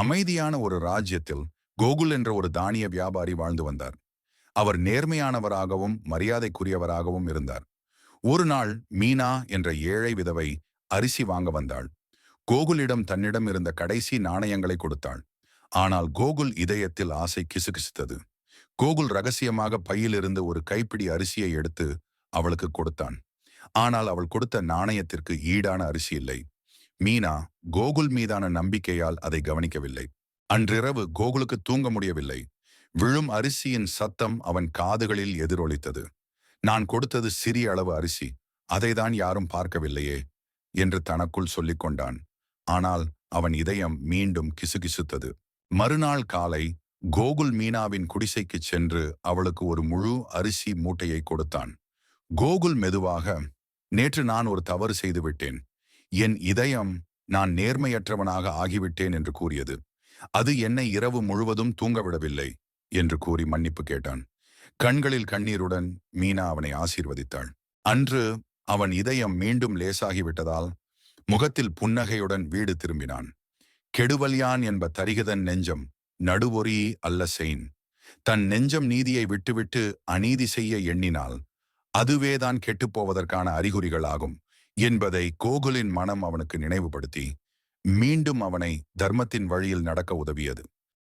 அமைதியான ஒரு ராஜ்யத்தில் கோகுல் என்ற ஒரு தானிய வியாபாரி வாழ்ந்து வந்தார். அவர் நேர்மையானவராகவும் மரியாதைக்குரியவராகவும் இருந்தார். ஒரு நாள் மீனா என்ற ஏழை விதவை அரிசி வாங்க வந்தாள். கோகுலிடம் தன்னிடம் இருந்த கடைசி நாணயங்களை கொடுத்தாள். ஆனால் கோகுல் இதயத்தில் ஆசை கிசுகிசுத்தது. கோகுல் ரகசியமாக பையிலிருந்து ஒரு கைப்பிடி அரிசியை எடுத்து அவளுக்கு கொடுத்தான். ஆனால் அவள் கொடுத்த நாணயத்திற்கு ஈடான அரிசி இல்லை. மீனா கோகுல் மீதான நம்பிக்கையால் அதை கவனிக்கவில்லை. அன்றிரவு கோகுலுக்கு தூங்க முடியவில்லை. விழும் அரிசியின் சத்தம் அவன் காதுகளில் எதிரொலித்தது. நான் கொடுத்தது சிறிய அளவு அரிசி. அதைதான் யாரும் பார்க்கவில்லையே என்று தனக்குள் சொல்லிக் கொண்டான். ஆனால் அவன் இதயம் மீண்டும் கிசுகிசுத்தது. மறுநாள் காலை கோகுல் மீனாவின் குடிசைக்குச் சென்று அவளுக்கு ஒரு முழு அரிசி மூட்டையை கொடுத்தான். கோகுல் மெதுவாக நேற்று நான் ஒரு தவறு செய்துவிட்டேன் என் இதயம் நான் நேர்மையற்றவனாக ஆகிவிட்டேன் என்று கூறியது. அது என்னை இரவு முழுவதும் தூங்கவிடவில்லை என்று கூறி மன்னிப்பு கேட்டான். கண்களில் கண்ணீருடன் மீனா அவனை ஆசீர்வதித்தாள். அன்று அவன் இதயம் மீண்டும் லேசாகிவிட்டதால் முகத்தில் புன்னகையுடன் வீடு திரும்பினான். கெடுவல்யான் என்ப தரிகதன் நெஞ்சம் நடுவொறி அல்ல செயின். தன் நெஞ்சம் நீதியை விட்டுவிட்டு அநீதி செய்ய எண்ணினால் அதுவேதான் கெட்டுப்போவதற்கான அறிகுறிகளாகும். என்பதை கோகுலின் மனம் அவனுக்கு நினைவுபடுத்தி மீண்டும் அவனை தர்மத்தின் வழியில் நடக்க உதவியது.